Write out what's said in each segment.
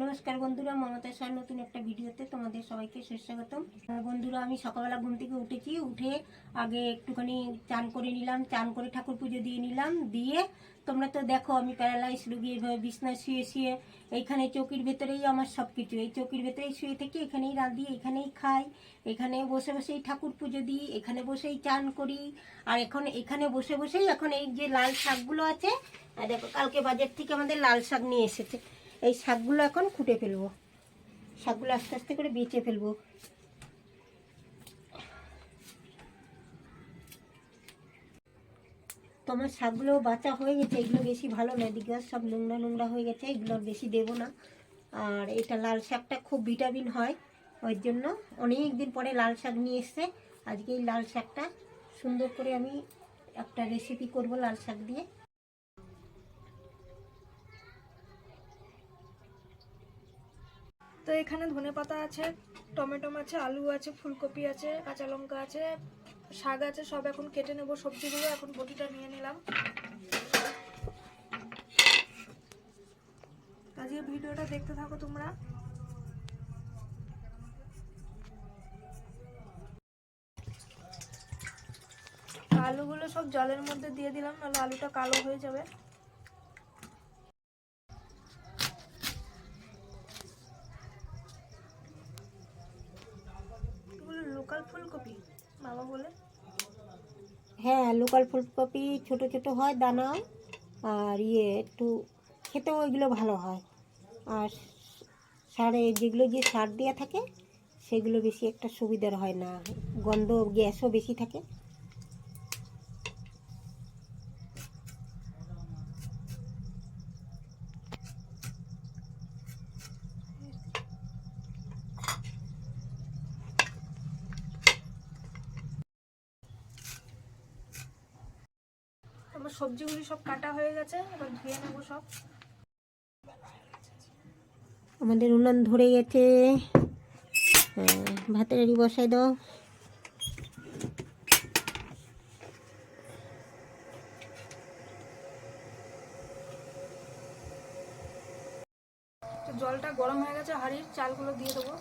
নমস্কার বন্ধুরা, মমতা স্যার নতুন একটা ভিডিওতে তোমাদের সবাইকে সুস্বাগতম। বন্ধুরা, আমি সকালবেলা ঘুম থেকে উঠেছি, উঠে আগে একটুখানি চান করে নিলাম, চান করে ঠাকুর পুজো দিয়ে নিলাম, দিয়ে তোমরা তো দেখো, আমি প্যারালাইজ রুগী, এভাবে বিছনায় শুয়ে শুয়ে এইখানে চৌকির ভেতরেই আমার সব কিছু এই চৌকির ভেতরেই শুয়ে থেকে এখানেই রাঁধি, এখানেই খাই, এখানে বসে বসেই ঠাকুর পুজো দিই, এখানে বসেই চান করি, আর এখন এখানে বসে বসেই এখন এই যে লাল শাকগুলো আছে দেখো, কালকে বাজার থেকে আমাদের লাল শাক নিয়ে এসেছে। এই শাকগুলো এখন খুঁটে ফেলব। শাকগুলো আস্তে আস্তে করে বেঁচে ফেলব। তোমার শাকগুলো বাঁচা হয়ে গেছে, এগুলো বেশি ভালো না এদিকে সব নোংরা নোংরা হয়ে গেছে, এগুলো বেশি দেবো না। আর এটা লাল শাকটা খুব ভিটামিন হয়, ওই জন্য অনেক দিন পরে লাল শাক নিয়ে এসছে। আজকে এই লাল শাকটা সুন্দর করে আমি একটা রেসিপি করব লাল শাক দিয়ে। তো এখানে ধনে পাতা আছে টমেটো আছে, আলু আছে, ফুলকপি আছে, কাঁচা লঙ্কা আছে, শাক আছে, সব এখন কেটে নেব সবজিগুলো, এখন বটিটা নিয়ে নিলাম। আজকে ভিডিওটা দেখতে থাকো তোমরা। আলুগুলো সব জলের মধ্যে দিয়ে দিলাম, নাহলে আলুটা কালো হয়ে যাবে এগুলো লোকাল ফুলকপি বাবা বলে হ্যাঁ লোকাল ফুলকপি, ছোট ছোট হয় দানা আর ইয়ে একটু খেতেও ওইগুলো ভালো হয়। আর সারে যেগুলো যে সার দেওয়া থাকে, সেগুলো বেশি একটা সুবিধার হয় না। গন্ধ গ্যাসও বেশি থাকে। সবজিগুলি সব কাটা হয়ে গেছে এবার ধুয়ে নেব সব। আমাদের উনান ধরে গেছে। হ্যাঁ, ভাতের হাঁড়ি বসাই দাও। জলটা গরম হয়ে গেছে হাঁড়ির চালগুলো দিয়ে দেবো।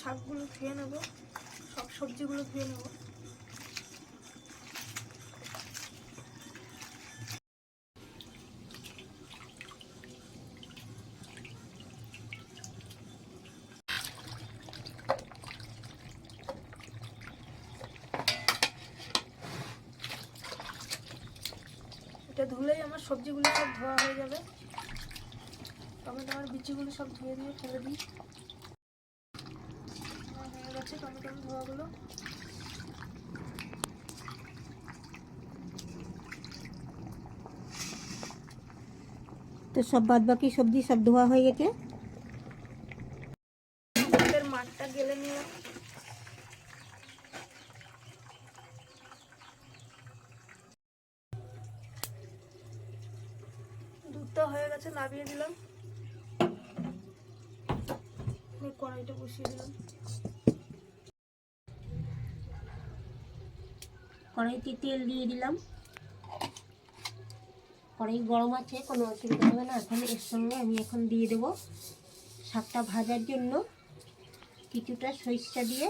শাকগুলো ধুয়ে নেব। সব সবজিগুলো ধুয়ে নেব। এটা ধুলেই আমার সবজিগুলো সব ধোয়া হয়ে যাবে। টমেটো আমার বিচিগুলো সব ধুয়ে দিয়ে ফেলে দিই আমার হয়ে গেছে টমেটো তো সব বাদ বাকি সবজি সব ধোয়া হয়ে গেছে? মাঠটা গেলে নিয়ে দুধটা হয়ে গেছে নামিয়ে দিলাম। কড়াইটা বসিয়ে দিলাম। কড়াইতে তেল দিয়ে দিলাম। কড়াই গরম আছে, কোনো অসুবিধা হবে না। এখন এর সঙ্গে আমি এখন দিয়ে দেব শাকটা ভাজার জন্য। কিছুটা সরিষা দিয়ে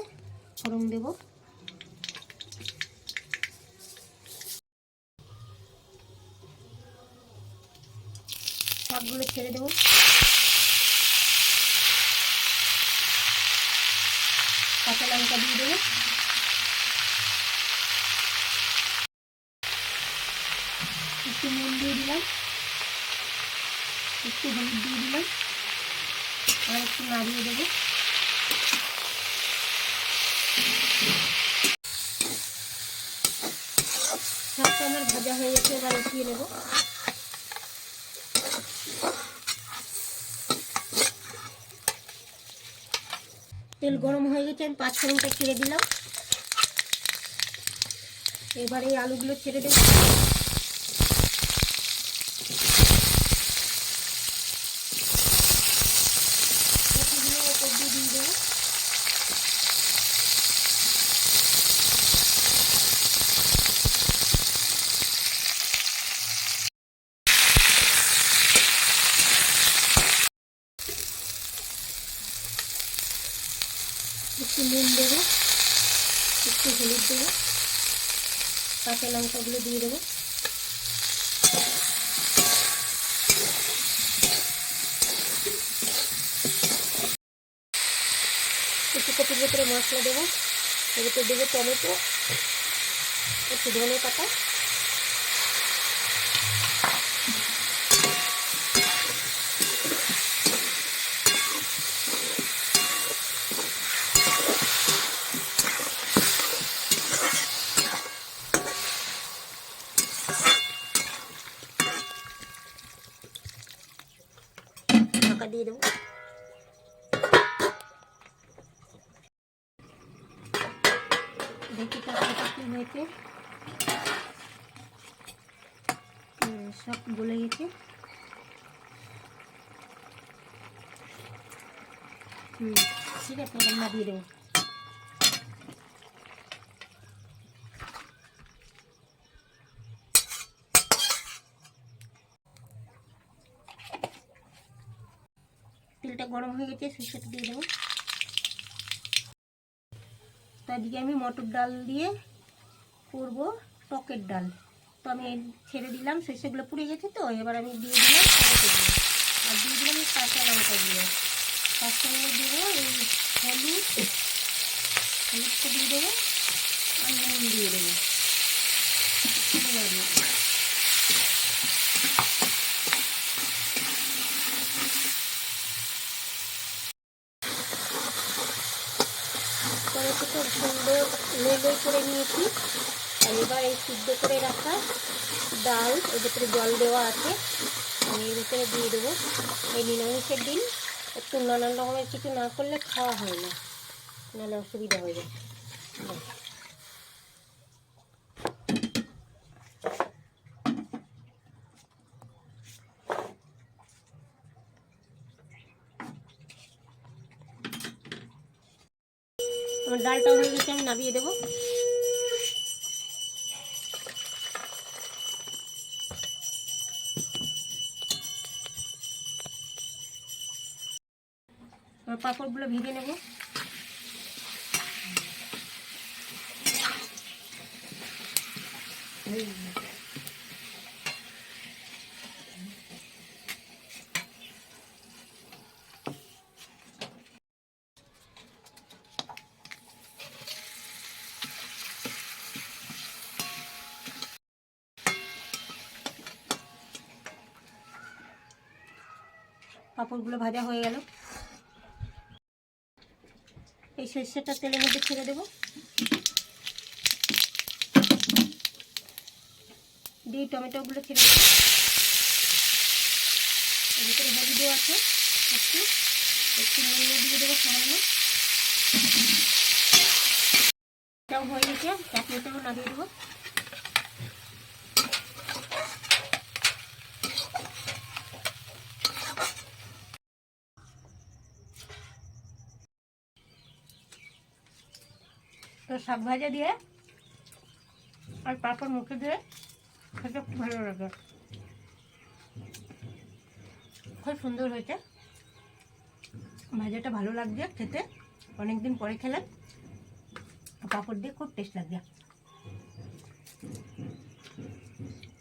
ফোড়ন দেব। শাকগুলো ছেড়ে দেবো। কাঁচা লঙ্কা দিয়ে দেবো। একটু নুন দিয়ে দিলাম। একটু হলুদ দিয়ে দিলাম। আর একটু নাড়িয়ে দেবো। আমার ভাজা হয়ে গেছে, এবার উঠিয়ে নেব। তেল গরম হয়ে গেছে, আমি পাঁচ ফোড়নটা ছেড়ে দিলাম। এবার এই আলুগুলো ছেড়ে দেবো একটু নুন দেবো একটু হলুদ দেবো। কাঁচা লঙ্কাগুলো দিয়ে দেবো। একটু কপির ভেতরে মশলা দেবো। এর ভিতরে দেবো টমেটো, একটু ধনে পাতা ঢাকা দিয়ে দেবো দেখি হুম, সব গলে গেছে। হুম ঠিক আছে রান্না দিয়ে দেবো। তেলটা গরম হয়ে গেছে সরষেটা দিয়ে দেবো। তো দিকে আমি মটর ডাল দিয়ে করব টকের ডাল। তো আমি ছেড়ে দিলাম সর্ষেগুলো পুড়ে গেছে তো, এবার আমি দিয়ে দিলাম আর দিয়ে দিলাম কাঁচা লঙ্কাগুলো তার সঙ্গে দেবো এই হলুদ, হলুদটা দিয়ে দেবো আর নুন দিয়ে দেবো। এবার করে খুব সুন্দর লেলে করে নিয়েছি। আর এবার এই সিদ্ধ করে রাখা ডাল, এর ভিতরে জল দেওয়া আছে। আমি এর ভিতরে দিয়ে দেবো। এই নিরামিষের দিন একটু নানান রকমের কিছু না করলে খাওয়া হয় না। নাহলে অসুবিধা হয়ে যায়। আমার ডালটাও হয়ে গেছে আমি নামিয়ে দেবো। পাঁপড়গুলো ভেজে নেব। পাঁপড়গুলো ভাজা হয়ে গেল। এই সর্ষেটা তেলের মধ্যে ছেড়ে দেবো। দিয়ে টমেটোগুলো ছেড়ে দেবো। ভিতরে হলুদও আছে একটু। একটু নুনও দিয়ে দেবো সামান্য। হয়ে গেছে। চাটনিটাও নামিয়ে দেবো। তো শাক ভাজা দিয়ে আর পাঁপড় মুখে দিয়ে খেতে খুব ভালো লাগে। খুব সুন্দর হয়েছে। ভাজাটা ভালো লাগছে খেতে। অনেকদিন পরে খেলাম। পাঁপড় দিয়ে খুব টেস্ট লাগছে।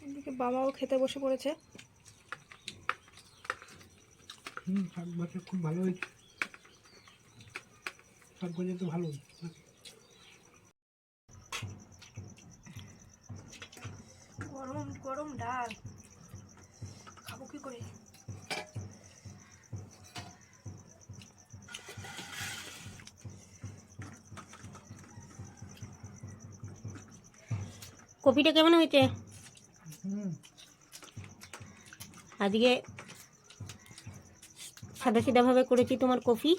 এদিকে বাবাও খেতে বসে পড়েছে। হুম শাক ভাজা খুব ভালো হয়েছে। শাক ভাজা তো ভালো। গরম গরম ডাল। খাব কি করে? কপিটা কেমন হয়েছে? আজকে সাদা সিধাভাবে করেছি তোমার কফি।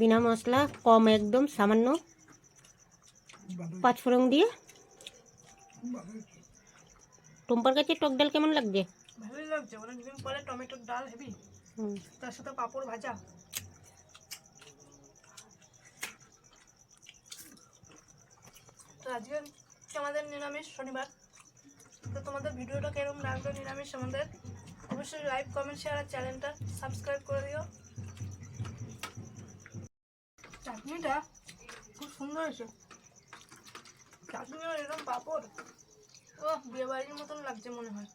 বিনা মশলা কম একদম সামান্য। ভালো পাঁচ ফোড়ন দিয়ে। টুম্পার কাছে টক ডাল কেমন লাগছে? ভালোই লাগছে অনেকদিন পরে টমেটোর ডাল হেবি। হুম। তার সাথে পাঁপড় ভাজা। তো আজকে আমাদের নিরামিষ শনিবার। তো তোমাদের ভিডিওটা কেরম লাগল নিরামিষ আমাদের? অবশ্যই লাইক কমেন্ট শেয়ার আর চ্যানেলটা সাবস্ক্রাইব করে দিও। চাটনিটা খুব সুন্দর হয়েছে। চাটনি আর এরকম পাঁপড়। ও বিয়ে বাড়ির মতন লাগছে মনে হয়।